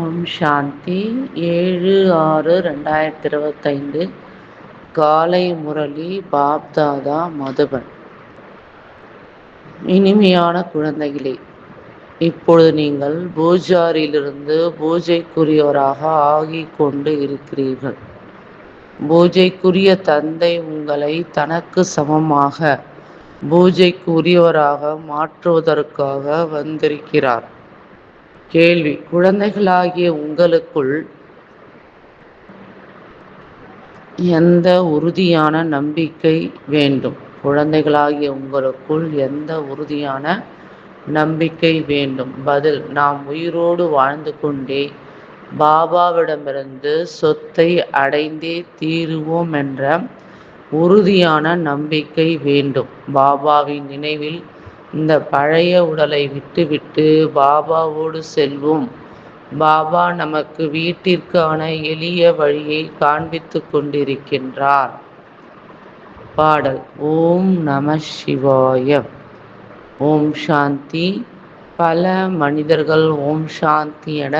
ஓம் சாந்தி. ஏழு ஆறு ரெண்டாயிரத்தி இருபத்தைந்து காலை முரளி பாப்தாதா மதுபன். இனிமையான குழந்தைகளே இப்பொழுது நீங்கள் பூஜாரியிலிருந்து பூஜைக்குரியவராக ஆகிக் கொண்டு இருக்கிறீர்கள். பூஜைக்குரிய தந்தை உங்களை தனக்கு சமமாக பூஜைக்குரியவராக மாற்றுவதற்காக வந்திருக்கிறார். கேள்வி. குழந்தைகளாகிய உங்களுக்குள் எந்த உறுதியான நம்பிக்கை வேண்டும்? குழந்தைகளாகிய உங்களுக்குள் எந்த உறுதியான நம்பிக்கை வேண்டும்? பதில் நாம் உயிரோடு வாழ்ந்து கொண்டே பாபாவிடமிருந்து சொத்தை அடைந்தே தீருவோம் என்ற உறுதியான நம்பிக்கை வேண்டும். பாபாவின் நினைவில் இந்த பழைய உடலை விட்டுவிட்டு பாபாவோடு செல்வோம். பாபா நமக்கு வீட்டிற்கான எளிய வழியை காண்பித்து கொண்டிருக்கின்றார். பாடல். ஓம் நம சிவாய. ஓம் சாந்தி. பல மனிதர்கள் ஓம் சாந்தி என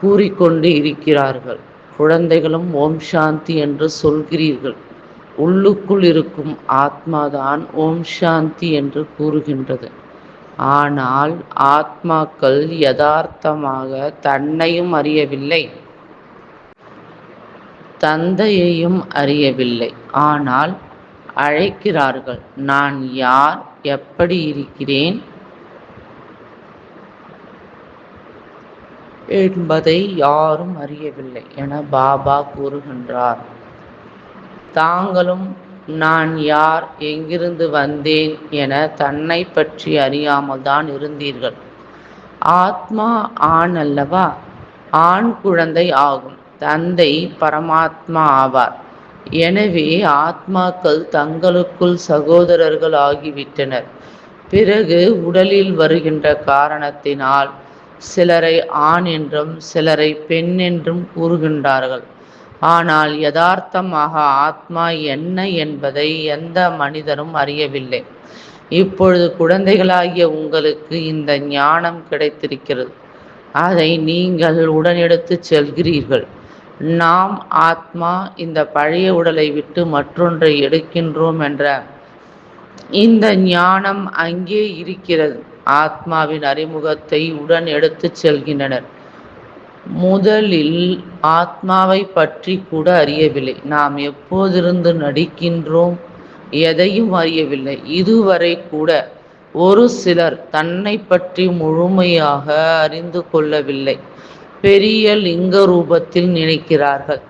கூறிக்கொண்டு இருக்கிறார்கள். குழந்தைகளும் ஓம் சாந்தி என்று சொல்கிறீர்கள். உள்ளுக்குள் இருக்கும் ஆத்மாதான் ஓம் சாந்தி என்று கூறுகின்றது. ஆனால் ஆத்மாக்கள் யதார்த்தமாக தன்னையும் அறியவில்லை. தந்தையையும் அறியவில்லை. ஆனால் அழைக்கிறார்கள் நான் யார்? எப்படி இருக்கிறேன்? என்பதை யாரும் அறியவில்லை என பாபா கூறுகின்றார். தாங்களும் நான் யார் எங்கிருந்து வந்தேன் என தன்னை பற்றி அறியாமல் தான் இருந்தீர்கள். ஆத்மா ஆண் அல்லவா ஆண் குழந்தை ஆகும். தந்தை பரமாத்மா ஆவார். எனவே ஆத்மாக்கள் தங்களுக்குள் சகோதரர்கள் ஆகிவிட்டனர். பிறகு உடலில் வருகின்ற காரணத்தினால் சிலரை ஆண் என்றும் சிலரை பெண் என்றும் கூறுகின்றார்கள். ஆனால் யதார்த்தமாக ஆத்மா என்ன என்பதை எந்த மனிதனும் அறியவில்லை. இப்பொழுது குழந்தைகளாகிய உங்களுக்கு இந்த ஞானம் கிடைத்திருக்கிறது. அதை நீங்கள் உடனெடுத்து செல்கிறீர்கள். நாம் ஆத்மா இந்த பழைய உடலை விட்டு மற்றொன்றை எடுக்கின்றோம் என்ற இந்த ஞானம் அங்கே இருக்கிறது. ஆத்மாவின் அறிமுகத்தை உடன் எடுத்து செல்கின்றனர். முதலில் ஆத்மாவை பற்றி கூட அறியவில்லை. நாம் எப்போதிருந்து நடிக்கின்றோம் எதையும் அறியவில்லை. இதுவரை கூட ஒரு சிலர் தன்னை பற்றி முழுமையாக அறிந்து கொள்ளவில்லை. பெரிய லிங்க ரூபத்தில் நினைக்கிறார்கள்.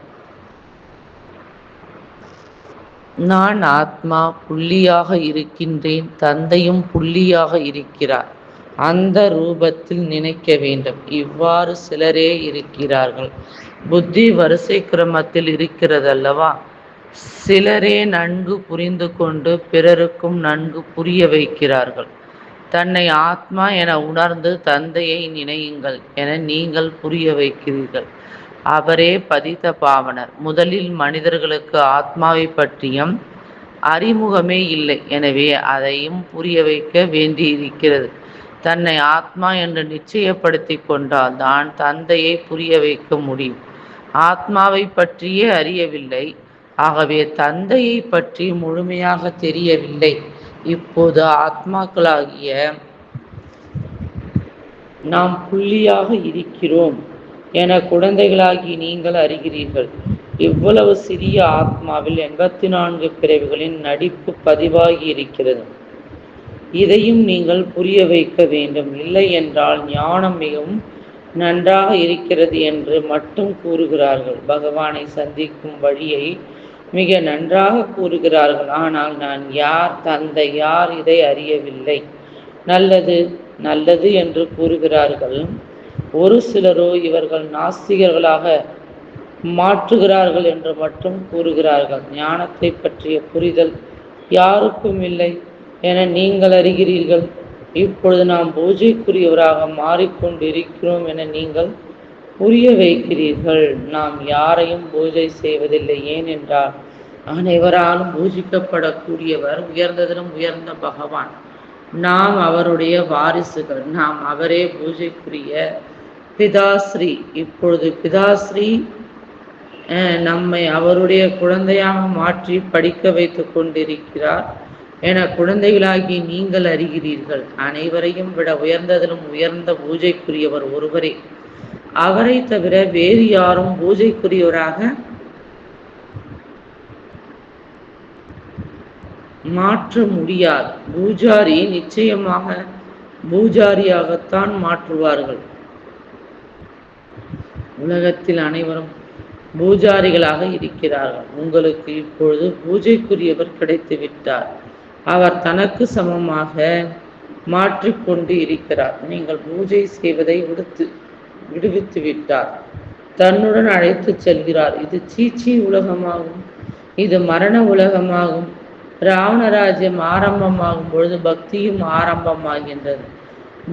நான் ஆத்மா புள்ளியாக இருக்கின்றேன் தந்தையும் புள்ளியாக இருக்கிறார். அந்த ரூபத்தில் நினைக்க வேண்டும். இவ்வாறு சிலரே இருக்கிறார்கள். புத்தி வரிசை கிரமத்தில் இருக்கிறதல்லவா? சிலரே நன்கு புரிந்து கொண்டு பிறருக்கும் நன்கு புரிய வைக்கிறார்கள். தன்னை ஆத்மா என உணர்ந்து தந்தையை நினையுங்கள் என நீங்கள் புரிய வைக்கிறீர்கள். அவரே பதித்த பாவனர். முதலில் மனிதர்களுக்கு ஆத்மாவை பற்றியும் அறிமுகமே இல்லை. எனவே அதையும் புரிய வைக்க வேண்டியிருக்கிறது. தன்னை ஆத்மா என்று நிச்சயப்படுத்தி கொண்டால் தான் தந்தையை புரிய வைக்க முடியும். ஆத்மாவை பற்றியே அறியவில்லை. ஆகவே தந்தையை பற்றி முழுமையாக தெரியவில்லை. இப்போது ஆத்மாக்களாகிய நாம் புள்ளியாக இருக்கிறோம் என குழந்தைகளாகி நீங்கள் அறிகிறீர்கள். இவ்வளவு சிறிய ஆத்மாவில் எண்பத்தி நான்கு பிறவிகளின் நடிப்பு பதிவாகி இருக்கிறது. இதையும் நீங்கள் புரிய வைக்க வேண்டும். இல்லை என்றால் ஞானம் மிகவும் நன்றாக இருக்கிறது என்று மட்டும் கூறுகிறார்கள். பகவானை சந்திக்கும் வழியை மிக நன்றாக கூறுகிறார்கள். ஆனால் நான் யார் தந்தை யார் இதை அறியவில்லை. நல்லது நல்லது என்று கூறுகிறார்கள். ஒரு சிலரோ இவர்கள் நாஸ்திகர்களாக மாற்றுகிறார்கள் என்று மட்டும் கூறுகிறார்கள். ஞானத்தை பற்றிய புரிதல் யாருக்கும் இல்லை. என நீங்கள் அறிகிறீர்கள். இப்பொழுது நாம் பூஜைக்குரியவராக மாறிக்கொண்டிருக்கிறோம் என நீங்கள் புரிய வைக்கிறீர்கள். நாம் யாரையும் பூஜை செய்வதில்லை. ஏனென்றால் அனைவராலும் பூஜிக்கப்படக்கூடியவர் உயர்ந்ததிலும் உயர்ந்த பகவான். நாம் அவருடைய வாரிசுகள். நாம் அவரே பூஜைக்குரிய பிதாஸ்ரீ. இப்பொழுது பிதாஸ்ரீ நம்மை அவருடைய குழந்தையாக மாற்றி படிக்க வைத்து கொண்டிருக்கிறார். என குழந்தைகளாகி நீங்கள் அறிகிறீர்கள். அனைவரையும் விட உயர்ந்ததிலும் உயர்ந்த பூஜைக்குரியவர் ஒருவரே. அவரை தவிர வேறு யாரும் பூஜைக்குரியவராக மாற்ற முடியாது. பூஜாரி நிச்சயமாக பூஜாரியாகத்தான் மாற்றுவார்கள். உலகத்தில் அனைவரும் பூஜாரிகளாக இருக்கிறார்கள். உங்களுக்கு இப்பொழுது பூஜைக்குரியவர் கிடைத்து விட்டார் அவர் தனக்கு சமமாக மாற்றிக்கொண்டு இருக்கிறார். நீங்கள் பூஜை செய்வதை விடுத்து விடுவித்து விட்டார். தன்னுடன் அழைத்து செல்கிறார். இது சீச்சி உலகமாகும். இது மரண உலகமாகும். ராவணராஜ்யம் ஆரம்பமாகும் பொழுது பக்தியும் ஆரம்பமாகின்றது.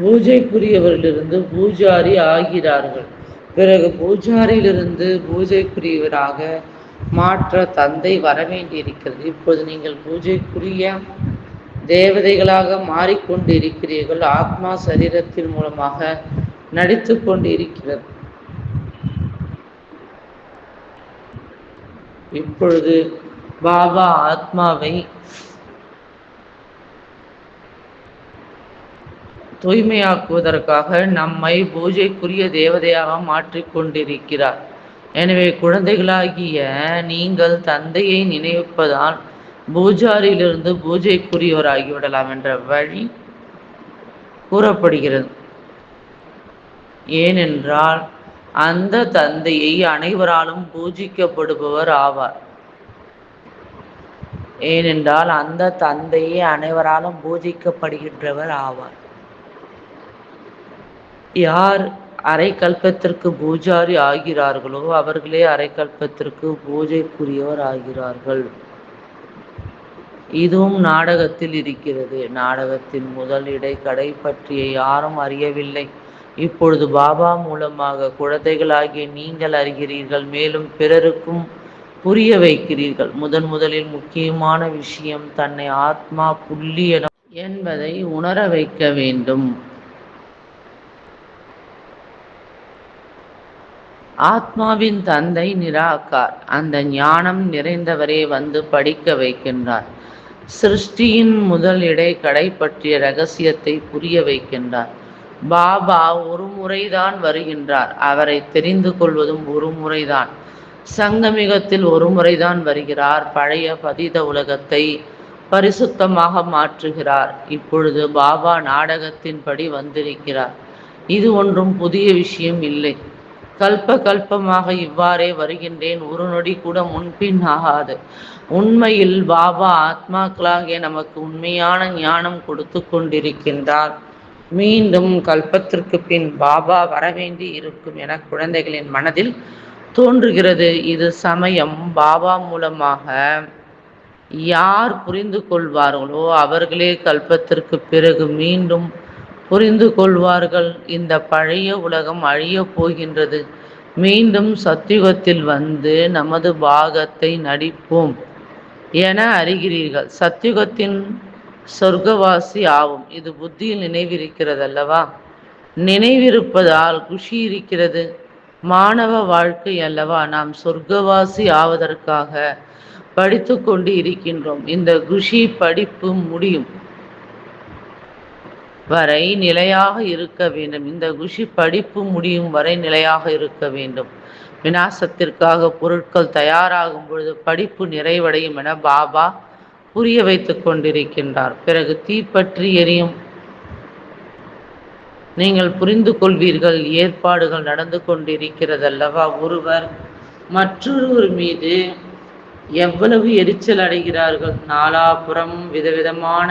பூஜைக்குரியவரிலிருந்து பூஜாரி ஆகிறார்கள். பிறகு பூஜாரியிலிருந்து பூஜைக்குரியவராக மாற்ற தந்தை வரவேண்டியிருக்கிறது இப்போது நீங்கள் பூஜைக்குரிய தேவதைகளாக மாறிக்கொண்டு இருக்கிறீர்கள் ஆத்மா சரீரத்தின் மூலமாக நடித்து கொண்டு இருக்கிறது இப்பொழுது பாபா ஆத்மாவை தூய்மையாக்குவதற்காக நம்மை பூஜைக்குரிய தேவதையாக மாற்றிக்கொண்டிருக்கிறார். எனவே குழந்தைகளாகிய நீங்கள் தந்தையை நினைப்பதால் பூஜாரியிலிருந்து பூஜைக்குரியவராகிவிடலாம் என்ற வழி கூறப்படுகிறது. ஏனென்றால் அந்த தந்தையை அனைவராலும் பூஜிக்கப்படுபவர் ஆவார். ஏனென்றால் அந்த தந்தையை அனைவராலும் பூஜிக்கப்படுகின்றவர் ஆவார். யார் அரை கல்பத்திற்கு பூஜாரி ஆகிறார்களோ அவர்களே அரை கல்பத்திற்கு பூஜைக்குரியவர் ஆகிறார்கள். இதுவும் நாடகத்தில் இருக்கிறது. நாடகத்தின் முதல் இடைக்கடை பற்றிய யாரும் அறியவில்லை. இப்பொழுது பாபா மூலமாக குழந்தைகளாகிய நீங்கள் அறிகிறீர்கள். மேலும் பிறருக்கும் புரிய வைக்கிறீர்கள். முதன் முதலில் முக்கியமான விஷயம் தன்னை ஆத்மா புள்ளி என என்பதை உணர வைக்க வேண்டும். ஆத்மாவின் தந்தை நிராகார். அந்த ஞானம் நிறைந்தவரே வந்து படிக்க வைக்கின்றார். சிருஷ்டியின் முதல் இடை கடை பற்றிய ரகசியத்தை புரிய வைக்கின்றார். பாபா ஒரு முறைதான் வருகின்றார். அவரை தெரிந்து கொள்வதும் ஒரு முறைதான். சங்கமிகத்தில் ஒரு முறைதான் வருகிறார். பழைய பதித உலகத்தை பரிசுத்தமாக மாற்றுகிறார். இப்பொழுது பாபா நாடகத்தின்படி வந்திருக்கிறார். இது ஒன்றும் புதிய விஷயம் இல்லை. கல்ப கல்பமாக இவ்வாறே வருகின்றேன். ஒரு நொடி கூட முன்பின் ஆகாது. உண்மையில் பாபா ஆத்மாக்களாகிய நமக்கு உண்மையான ஞானம் கொடுத்து கொண்டிருக்கின்றார். மீண்டும் கல்பத்திற்கு பின் பாபா வரவேண்டி இருக்கும் என குழந்தைகளின் மனதில் தோன்றுகிறது. இது சமயம் பாபா மூலமாக யார் புரிந்து கொள்வார்களோ அவர்களே கல்பத்திற்கு பிறகு மீண்டும் புரிந்து கொள்வார்கள் இந்த பழைய உலகம் அழியப் போகின்றது. மீண்டும் சத்தியுகத்தில் வந்து நமது பாகத்தை நடிப்போம் என அறிகிறீர்கள். சத்தியுகத்தின் சொர்க்கவாசி ஆகும் இது புத்தியில் நினைவிருக்கிறது அல்லவா நினைவிருப்பதால் குஷி இருக்கிறது மாணவ வாழ்க்கை அல்லவா? நாம் சொர்க்கவாசி ஆவதற்காக படித்து கொண்டு இருக்கின்றோம் இந்த குஷி படிப்பு முடியும். வரை நிலையாக இருக்க வேண்டும். இந்த குஷி படிப்பு முடியும் வரை நிலையாக இருக்க வேண்டும். விநாசத்திற்காக பொருட்கள் தயாராகும் பொழுது படிப்பு நிறைவடையும் என பாபா புரிய வைத்துக் கொண்டிருக்கின்றார். பிறகு தீப்பற்றி எரியும். நீங்கள் புரிந்து கொள்வீர்கள் ஏற்பாடுகள் நடந்து கொண்டிருக்கிறது அல்லவா ஒருவர் மற்றொருவர் மீது எவ்வளவு எரிச்சல் அடைகிறார்கள்? நாலாபுறம் விதவிதமான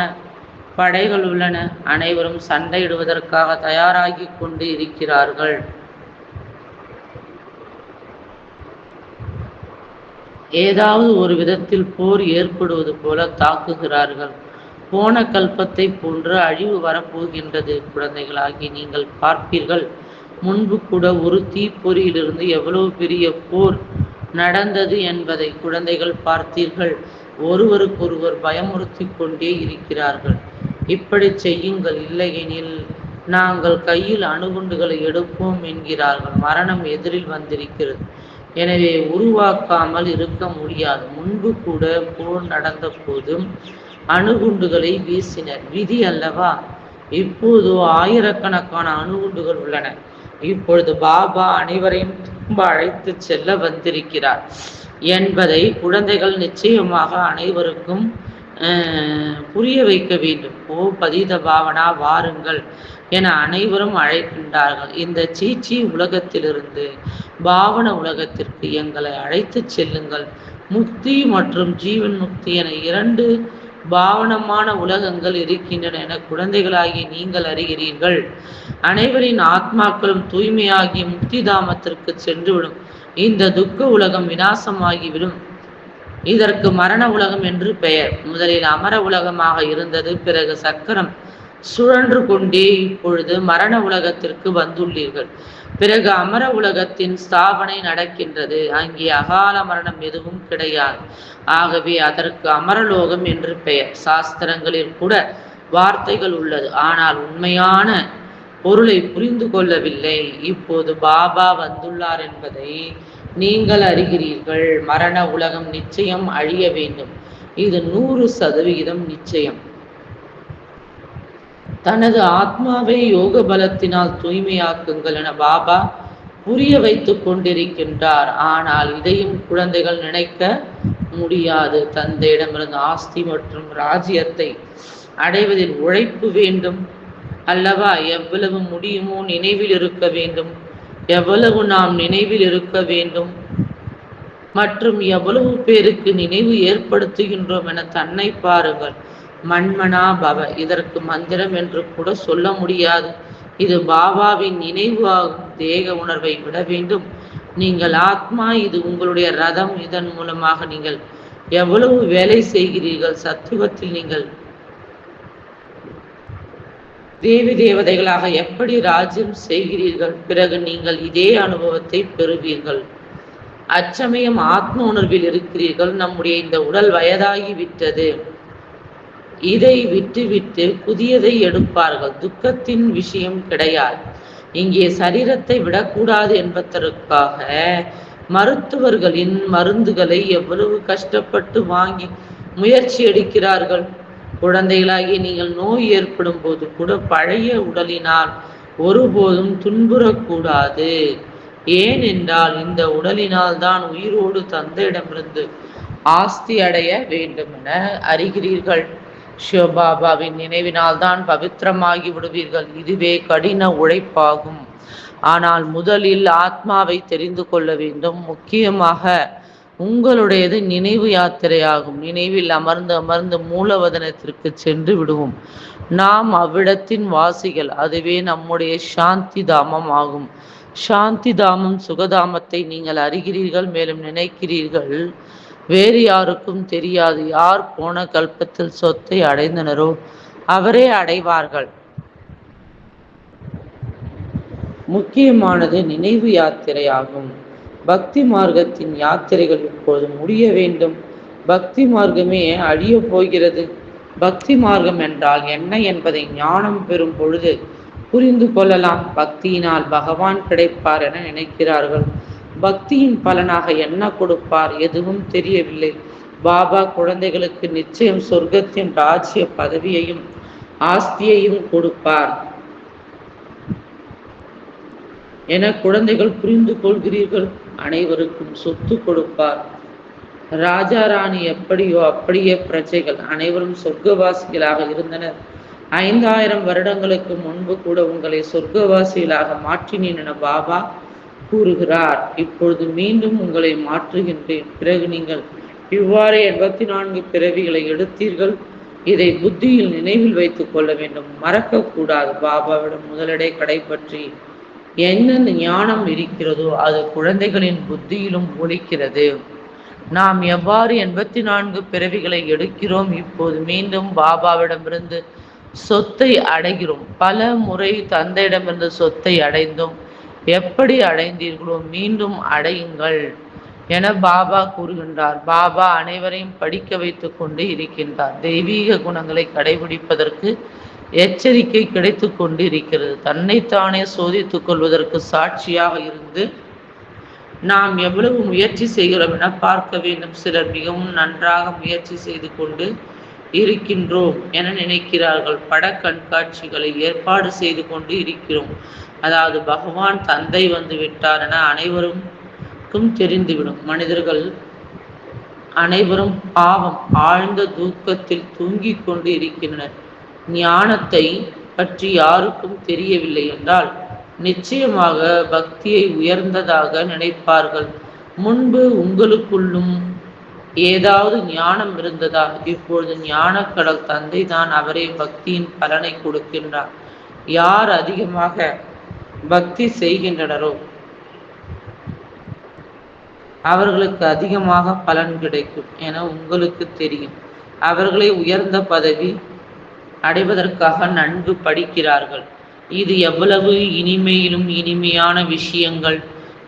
படைகள் உள்ளன. அனைவரும் சண்டையிடுவதற்காக தயாராகி கொண்டு இருக்கிறார்கள். ஏதாவது ஒரு விதத்தில் போர் ஏற்படுவது போல தாக்குகிறார்கள். போன கல்பத்தை போன்று அழிவு வரப்போகின்றது. குழந்தைகளாகி நீங்கள் பார்ப்பீர்கள். முன்பு கூட ஒரு தீப்பொறியிலிருந்து எவ்வளவு பெரிய போர் நடந்தது என்பதை குழந்தைகள் பார்த்தீர்கள். ஒருவருக்கொருவர் பயமுறுத்தி கொண்டே இருக்கிறார்கள். இப்படி செய்யுங்கள் இல்லையெனில் நாங்கள் கையில் அணுகுண்டுகளை எடுப்போம் என்கிறார்கள். மரணம் எதிரில் வந்திருக்கிறது. எனவே உருவாக்காமல் இருக்க முடியாது. முன்பு கூட போர் நடந்த போதும் அணுகுண்டுகளை வீசினர். விதி அல்லவா? இப்போது ஆயிரக்கணக்கான அணுகுண்டுகள் உள்ளன. இப்பொழுது பாபா அனைவரையும் திரும்ப அழைத்து செல்ல வந்திருக்கிறார். என்பதை குழந்தைகள் நிச்சயமாக அனைவருக்கும் புரிய வைக்க வேண்டும். ஓ பதித பாவனா வாருங்கள் என அனைவரும் அழைக்கின்றார்கள். இந்த சீச்சி உலகத்திலிருந்து பாவன உலகத்திற்கு எங்களை அழைத்து செல்லுங்கள். முக்தி மற்றும் ஜீவன் முக்தி என இரண்டு பாவனமான உலகங்கள் இருக்கின்றன என குழந்தைகளாகி நீங்கள் அறிகிறீர்கள். அனைவரின் ஆத்மாக்களும் தூய்மையாகி முக்தி தாமத்திற்கு சென்றுவிடும். இந்த துக்க உலகம் வினாசமாகிவிடும் இதற்கு மரண உலகம் என்று பெயர். முதலில் அமர உலகமாக இருந்தது பிறகு சக்கரம் சுழன்று கொண்டே இப்பொழுது மரண உலகத்திற்கு வந்துள்ளீர்கள். பிறகு அமர உலகத்தின் ஸ்தாபனை நடக்கின்றது. அங்கே அகால மரணம் எதுவும் கிடையாது. ஆகவே அதற்கு அமரலோகம் என்று பெயர். சாஸ்திரங்களில் கூட வார்த்தைகள் உள்ளது. ஆனால் உண்மையான பொருளை புரிந்து கொள்ளவில்லை. இப்போது பாபா வந்துள்ளார் என்பதை நீங்கள் அறிகிறீர்கள். மரண உலகம் நிச்சயம் அழிய வேண்டும். இது நூறு சதவிகிதம் நிச்சயம். தனது ஆத்மாவை யோக பலத்தினால் தூய்மையாக்குங்கள் என பாபா புரிய வைத்துக் கொண்டிருக்கின்றார். ஆனால் இதையும் குழந்தைகள் நினைக்க முடியாது. தந்தையிடமிருந்து ஆஸ்தி மற்றும் ராஜ்யத்தை அடைவதில் உழைப்பு வேண்டும். அல்லவா? எவ்வளவு முடியுமோ நினைவில் இருக்க வேண்டும். எவ்வளவு நாம் நினைவில் இருக்க வேண்டும்? மற்றும் எவ்வளவு பேருக்கு நினைவு ஏற்படுத்துகின்றோம் என தன்னை பாருங்கள். மண்மனா பவ. இதற்கு மந்திரம் என்று கூட சொல்ல முடியாது. இது பாபாவின் நினைவு ஆகும் தேக உணர்வை விட வேண்டும். நீங்கள் ஆத்மா இது உங்களுடைய ரதம். இதன் மூலமாக நீங்கள் எவ்வளவு வேலை செய்கிறீர்கள்? சத்துவத்தில் நீங்கள் தேவி தேவதைகளாக எப்படி ராஜ்யம் செய்கிறீர்கள்? பிறகு நீங்கள் இதே அனுபவத்தை பெறுவீர்கள். அச்சமயம் ஆத்ம உணர்வில் இருக்கிறீர்கள். நம்முடைய இந்த உடல் வயதாகி விட்டது இதை விட்டுவிட்டு புதியதை எடுப்பார்கள். துக்கத்தின் விஷயம் கிடையாது. இங்கே சரீரத்தை விடக்கூடாது என்பதற்காக மருத்துவர்களின் மருந்துகளை எவ்வளவு கஷ்டப்பட்டு வாங்கி முயற்சி எடுக்கிறார்கள். குழந்தைகளாகி நீங்கள் நோய் ஏற்படும் போது கூட பழைய உடலினால் ஒருபோதும் துன்புறக்கூடாது. ஏனென்றால் இந்த உடலினால் தான் உயிரோடு தந்தையிடமிருந்து ஆஸ்தி அடைய வேண்டும் என அறிகிறீர்கள். சிவபாபாவின் நினைவினால் தான் பவித்திரமாகி விடுவீர்கள். இதுவே கடின உழைப்பாகும். ஆனால் முதலில் ஆத்மாவை தெரிந்து கொள்ள வேண்டும். முக்கியமாக உங்களுடையது நினைவு யாத்திரையாகும். நினைவில் அமர்ந்து அமர்ந்து மூலவதனத்திற்கு சென்று விடுவோம். நாம் அவ்விடத்தின் வாசிகள் அதுவே நம்முடைய சாந்தி தாமம் ஆகும். சாந்தி தாமம் சுகதாமத்தை நீங்கள் அறிகிறீர்கள் மேலும் நினைக்கிறீர்கள். வேறு யாருக்கும் தெரியாது. யார் போன கல்பத்தில் சொத்தை அடைந்தனரோ அவரே அடைவார்கள். முக்கியமானது நினைவு யாத்திரையாகும். பக்தி மார்க்கத்தின் யாத்திரைகள் இப்போது முடிய வேண்டும். பக்தி மார்க்கமே அழிய போகிறது. பக்தி மார்க்கம் என்றால் என்ன என்பதை ஞானம் பெறும் பொழுது புரிந்து கொள்ளலாம். பக்தியினால் பகவான் கிடைப்பார் என நினைக்கிறார்கள். பக்தியின் பலனாக என்ன கொடுப்பார் எதுவும் தெரியவில்லை. பாபா குழந்தைகளுக்கு நிச்சயம் சொர்க்கத்தின் ராஜ்ய பதவியையும் ஆஸ்தியையும் கொடுப்பார். என குழந்தைகள் புரிந்து கொள்கிறீர்கள். அனைவருக்கும் சொத்து கொடுப்பார். ராஜா ராணி எப்படியோ அப்படியே பிரஜைகள் அனைவரும் சொர்க்கவாசிகளாக இருந்தனர். ஐந்தாயிரம் வருடங்களுக்கு முன்பு கூட உங்களை சொர்க்கவாசிகளாக மாற்றினேன் என பாபா கூறுகிறார். இப்பொழுது மீண்டும் உங்களை மாற்றுகின்றேன். பிறகு நீங்கள் இவ்வாறு எண்பத்தி நான்கு பிறவிகளை எடுத்தீர்கள். இதை புத்தியில் நினைவில் வைத்துக் கொள்ள வேண்டும். மறக்கக்கூடாது. பாபாவிடம் முதலிடை கடைப்பற்றி எந்தெந்த ஞானம் இருக்கிறதோ அது குழந்தைகளின் புத்தியிலும் ஒழிக்கிறது நாம் எவ்வாறு எண்பத்தி நான்கு பிறவிகளை எடுக்கிறோம்? இப்போது மீண்டும் பாபாவிடமிருந்து சொத்தை அடைகிறோம். பல முறை தந்தையிடமிருந்து சொத்தை அடைந்தோம் எப்படி அடைந்தீர்களோ மீண்டும் அடையுங்கள் என பாபா கூறுகின்றார். பாபா அனைவரையும் படிக்க வைத்துக் கொண்டு இருக்கின்றார். தெய்வீக குணங்களை கடைபிடிப்பதற்கு எச்சரிக்கை கிடைத்து கொண்டு இருக்கிறது தன்னைத்தானே சோதித்துக் கொள்வதற்கு சாட்சியாக இருந்து நாம் எவ்வளவு முயற்சி செய்கிறோம் என பார்க்க வேண்டும். சிலர் மிகவும் நன்றாக முயற்சி செய்து கொண்டு இருக்கின்றோம் என நினைக்கிறார்கள். பட கண்காட்சிகளை ஏற்பாடு செய்து கொண்டு இருக்கிறோம். அதாவது பகவான் தந்தை வந்து விட்டார் என அனைவருக்கும் தெரிந்துவிடும். மனிதர்கள் அனைவரும் பாவம் ஆழ்ந்த தூக்கத்தில் தூங்கிக் கொண்டு இருக்கின்றனர். ஞானத்தை பற்றி யாருக்கும் தெரியவில்லை என்றால் நிச்சயமாக பக்தியை உயர்ந்ததாக நினைப்பார்கள். முன்பு உங்களுக்குள்ளும் ஏதாவது ஞானம் இருந்ததா? இப்பொழுது ஞானக்கடல் தந்தை தான் அவரே பக்தியின் பலனை கொடுக்கின்றார். யார் அதிகமாக பக்தி செய்கின்றனரோ அவர்களுக்கு அதிகமாக பலன் கிடைக்கும் என உங்களுக்கு தெரியும். அவர்களை உயர்ந்த பதவி அடைவதற்காக நன்கு படிக்கிறார்கள். இது எவ்வளவு இனிமையிலும் இனிமையான விஷயங்கள்.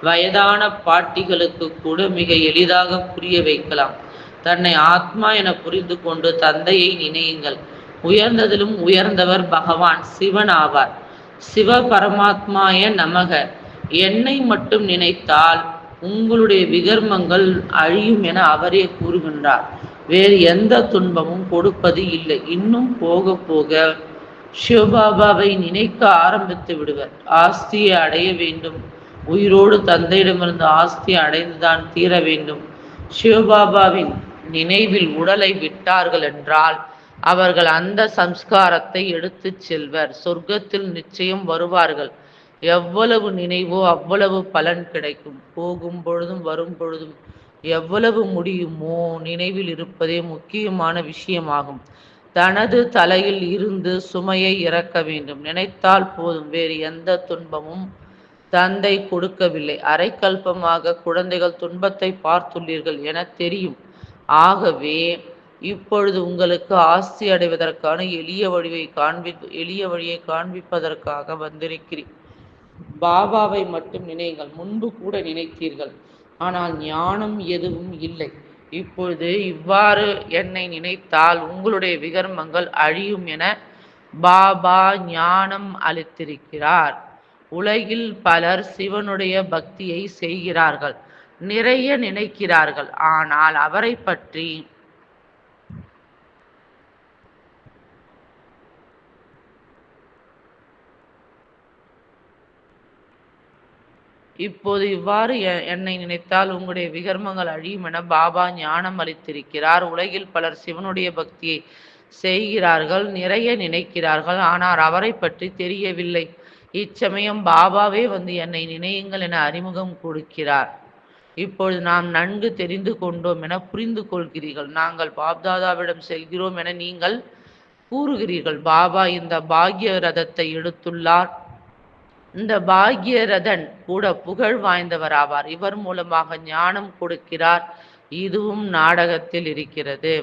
வயதான பாட்டிகளுக்கு கூட மிக எளிதாக புரிய வைக்கலாம். தன்னை ஆத்மா என புரிந்து கொண்டு தந்தையை நினையுங்கள். உயர்ந்ததிலும் உயர்ந்தவர் பகவான் சிவன் ஆவார் சிவ பரமாத்மாய நமக. என்னை மட்டும் நினைத்தால் உங்களுடைய விகர்மங்கள் அழியும் என அவரே கூறுகின்றார். வேறு எந்த துன்பமும் கொடுப்பது இல்லை. இன்னும் போக போக சிவபாபாவை நினைக்க ஆரம்பித்து விடுவர். ஆஸ்தியை அடைய வேண்டும். உயிரோடு தந்தையிடமிருந்து ஆஸ்தி அடைந்துதான் தீர வேண்டும். சிவபாபாவின் நினைவில் உடலை விட்டார்கள் என்றால் அவர்கள் அந்த சம்ஸ்காரத்தை எடுத்து செல்வர். சொர்க்கத்தில் நிச்சயம் வருவார்கள். எவ்வளவு நினைவோ அவ்வளவு பலன் கிடைக்கும். போகும் பொழுதும் வரும் பொழுதும் எவ்வளவு முடியுமோ நினைவில் இருப்பதே முக்கியமான விஷயமாகும். தனது தலையில் இருந்து சுமையை இறக்க வேண்டும். நினைத்தால் போதும் வேறு எந்த துன்பமும் தந்தை கொடுக்கவில்லை. அரைக்கல்பமாக குழந்தைகள் துன்பத்தை பார்த்துள்ளீர்கள் என தெரியும். ஆகவே இப்பொழுது உங்களுக்கு ஆஸ்தி அடைவதற்கான எளிய வழியை காண்பி எளிய வழியை காண்பிப்பதற்காக வந்திருக்கிறேன். பாபாவை மட்டும் நினைங்கள் முன்பு கூட நினைத்தீர்கள். ஆனால் ஞானம் எதுவும் இல்லை. இப்பொழுது இவ்வாறு என்னை நினைத்தால் உங்களுடைய விகர்மங்கள் அழியும் என பாபா ஞானம் அளித்திருக்கிறார். உலகில் பலர் சிவனுடைய பக்தியை செய்கிறார்கள். நிறைய நினைக்கிறார்கள். ஆனால் அவரை பற்றி இப்போது இவ்வாறு என்னை நினைத்தால் உங்களுடைய விகர்மங்கள் அழியும் என பாபா ஞானம் அளித்திருக்கிறார். உலகில் பலர் சிவனுடைய பக்தியை செய்கிறார்கள் நிறைய நினைக்கிறார்கள் ஆனால் அவரை பற்றி தெரியவில்லை. இச்சமயம் பாபாவே வந்து என்னை நினையுங்கள் என அறிமுகம் கொடுக்கிறார். இப்பொழுது நாம் நன்கு தெரிந்து கொண்டோம் என புரிந்து கொள்கிறீர்கள். நாங்கள் பாப்தாதாவிடம் செல்கிறோம் என நீங்கள் கூறுகிறீர்கள். பாபா இந்த பாக்ய ரதத்தை எடுத்துள்ளார். இந்த பாக்யரதன் கூட புகழ் வாய்ந்தவர் ஆவார் இவர் மூலமாக ஞானம் கொடுக்கிறார். இதுவும் நாடகத்தில் இருக்கிறது.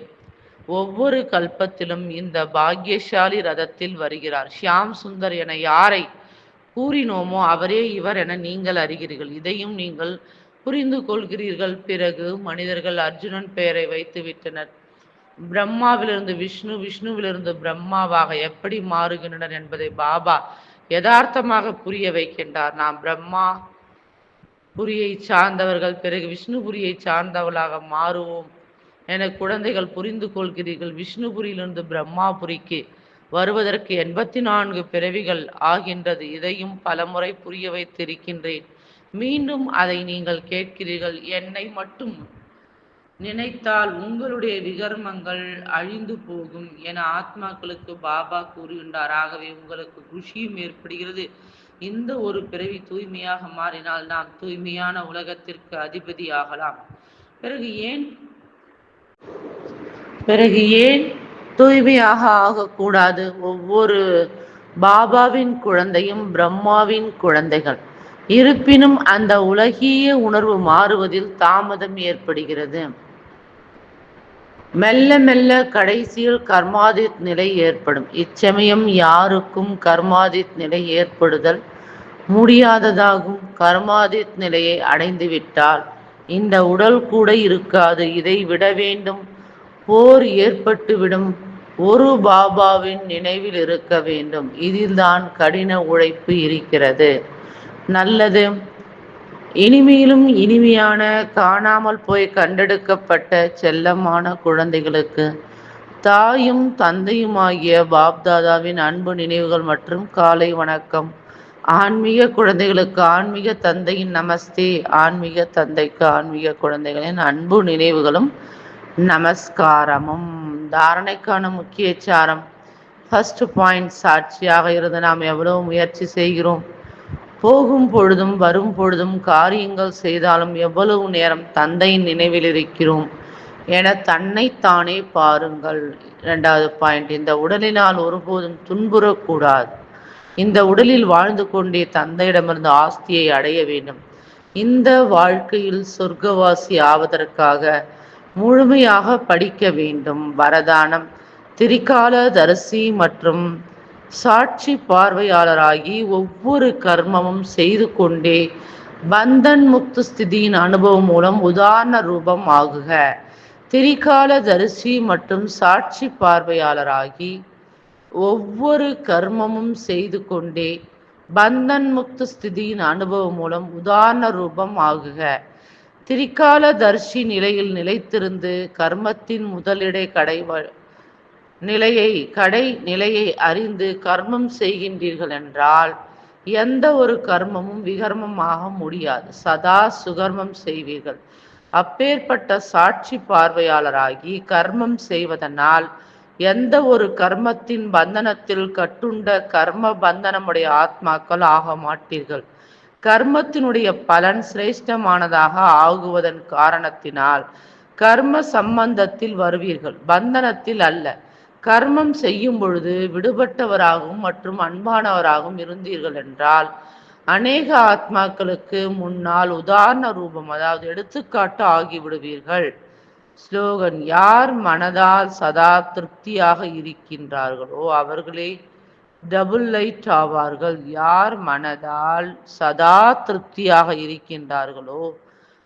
ஒவ்வொரு கல்பத்திலும் இந்த பாக்யசாலி ரதத்தில் வருகிறார். ஷியாம் சுந்தர் என யாரை கூறினோமோ அவரே இவர் என நீங்கள் அறிகிறீர்கள். இதையும் நீங்கள் புரிந்து கொள்கிறீர்கள். பிறகு மனிதர்கள் அர்ஜுனன் பெயரை வைத்து விட்டனர். பிரம்மாவிலிருந்து விஷ்ணு விஷ்ணுவிலிருந்து பிரம்மாவாக எப்படி மாறுகின்றனர் என்பதை பாபா யதார்த்தமாக புரிய வைக்கின்றார். நாம் பிரம்மா புரியை சார்ந்தவர்கள் பிறகு விஷ்ணுபுரியை சார்ந்தவளாக மாறுவோம் என குழந்தைகள் புரிந்து கொள்கிறீர்கள். விஷ்ணுபுரியிலிருந்து பிரம்மாபுரிக்கு வருவதற்கு எண்பத்தி நான்கு பிறவிகள் ஆகின்றது. இதையும் பலமுறை புரிய வைத்திருக்கின்றேன். மீண்டும் அதை நீங்கள் கேட்கிறீர்கள். என்னை மட்டும் நினைத்தால் உங்களுடைய விகர்மங்கள் அழிந்து போகும் என ஆத்மாக்களுக்கு பாபா கூறுகின்றார். ஆகவே உங்களுக்கு குஷியும் ஏற்படுகிறது. இந்த ஒரு பிறவி தூய்மையாக மாறினால் நாம் தூய்மையான உலகத்திற்கு அதிபதி ஆகலாம். பிறகு ஏன் பிறகு ஏன் தூய்மையாக ஆகக்கூடாது? ஒவ்வொரு பாபாவின் குழந்தையும் பிரம்மாவின் குழந்தைகள். இருப்பினும் அந்த உலகிய உணர்வு மாறுவதில் தாமதம் ஏற்படுகிறது. மெல்ல மெல்ல கடைசியில் கர்மாதித் நிலை ஏற்படும். இச்சமயம் யாருக்கும் கர்மாதித் நிலை ஏற்படுதல் முடியாததாகும். கர்மாதித் நிலையை அடைந்துவிட்டால் இந்த உடல் கூட இருக்காது. இதை விட வேண்டும். போர் ஏற்பட்டுவிடும். ஒரு பாபாவின் நினைவில் இருக்க வேண்டும். இதில்தான் கடின உழைப்பு இருக்கிறது. நல்லது. இனிமையிலும் இனிமையான காணாமல் போய் கண்டெடுக்கப்பட்ட செல்லமான குழந்தைகளுக்கு தாயும் தந்தையுமாகிய பாப்தாதாவின் அன்பு நினைவுகள் மற்றும் காலை வணக்கம். ஆன்மீக குழந்தைகளுக்கு ஆன்மீக தந்தையின் நமஸ்தே. ஆன்மீக தந்தைக்கு ஆன்மீக குழந்தைகளின் அன்பு நினைவுகளும் நமஸ்காரமும். தாரணைக்கான முக்கிய சாரம். ஃபர்ஸ்ட் பாயிண்ட் சாட்சியாக இருந்து நாம் எவ்வளவு முயற்சி செய்கிறோம்? போகும் பொழுதும் வரும் பொழுதும் காரியங்கள் செய்தாலும் எவ்வளவு நேரம் தந்தையின் நினைவில் இருக்கிறோம் என தன்னைத்தானே பாருங்கள். இரண்டாவது பாயிண்ட் இந்த உடலினால் ஒருபோதும் துன்புறக்கூடாது. இந்த உடலில் வாழ்ந்து கொண்டே தந்தையிடமிருந்து ஆஸ்தியை அடைய வேண்டும். இந்த வாழ்க்கையில் சொர்க்கவாசி ஆவதற்காக முழுமையாக படிக்க வேண்டும். வரதானம் திரிகால தரிசி மற்றும் சாட்சி பார்வையாளராகி ஒவ்வொரு கர்மமும் செய்து கொண்டே பந்தன் முக்து ஸ்திதியின் அனுபவம் மூலம் உதாரண ரூபம் ஆகுக. திரிகால தரிசி மற்றும் சாட்சி பார்வையாளராகி ஒவ்வொரு கர்மமும் செய்து கொண்டே பந்தன் முக்து ஸ்திதியின் அனுபவம் மூலம் உதாரண ரூபம் ஆகுக. திரிகால தரிசி நிலையில் நிலைத்திருந்து கர்மத்தின் முதலிடை கடை நிலையை கடை நிலையை அறிந்து கர்மம் செய்கின்றீர்கள் என்றால் எந்த ஒரு கர்மமும் விகர்மமாக முடியாது. சதா சுகர்மம் செய்வீர்கள். அப்பேற்பட்ட சாட்சி பார்வையாளராகி கர்மம் செய்வதனால் எந்த ஒரு கர்மத்தின் பந்தனத்தில் கட்டுண்ட கர்ம பந்தனமுடைய ஆத்மாக்கள் ஆக மாட்டீர்கள். கர்மத்தினுடைய பலன் சிரேஷ்டமானதாக ஆகுவதன் காரணத்தினால் கர்ம சம்பந்தத்தில் வருவீர்கள். பந்தனத்தில் அல்ல. கர்மம் செய்யும் பொழுது விடுபட்டவராகவும் மற்றும் அன்பானவராகவும் இருந்தீர்கள் என்றால் அநேக ஆத்மாக்களுக்கு முன்னால் உதாரண ரூபம் அதாவது எடுத்துக்காட்டு ஆகிவிடுவீர்கள். ஸ்லோகன் யார் மனதால் சதா திருப்தியாக இருக்கின்றார்களோ அவர்களே டபுள் லைட் ஆவார்கள். யார் மனதால் சதா திருப்தியாக இருக்கின்றார்களோ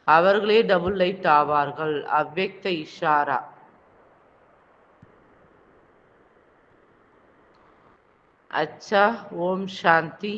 அவர்களே டபுள் லைட் ஆவார்கள். அவ்வக்த இஷாரா. अच्छा ओम शांति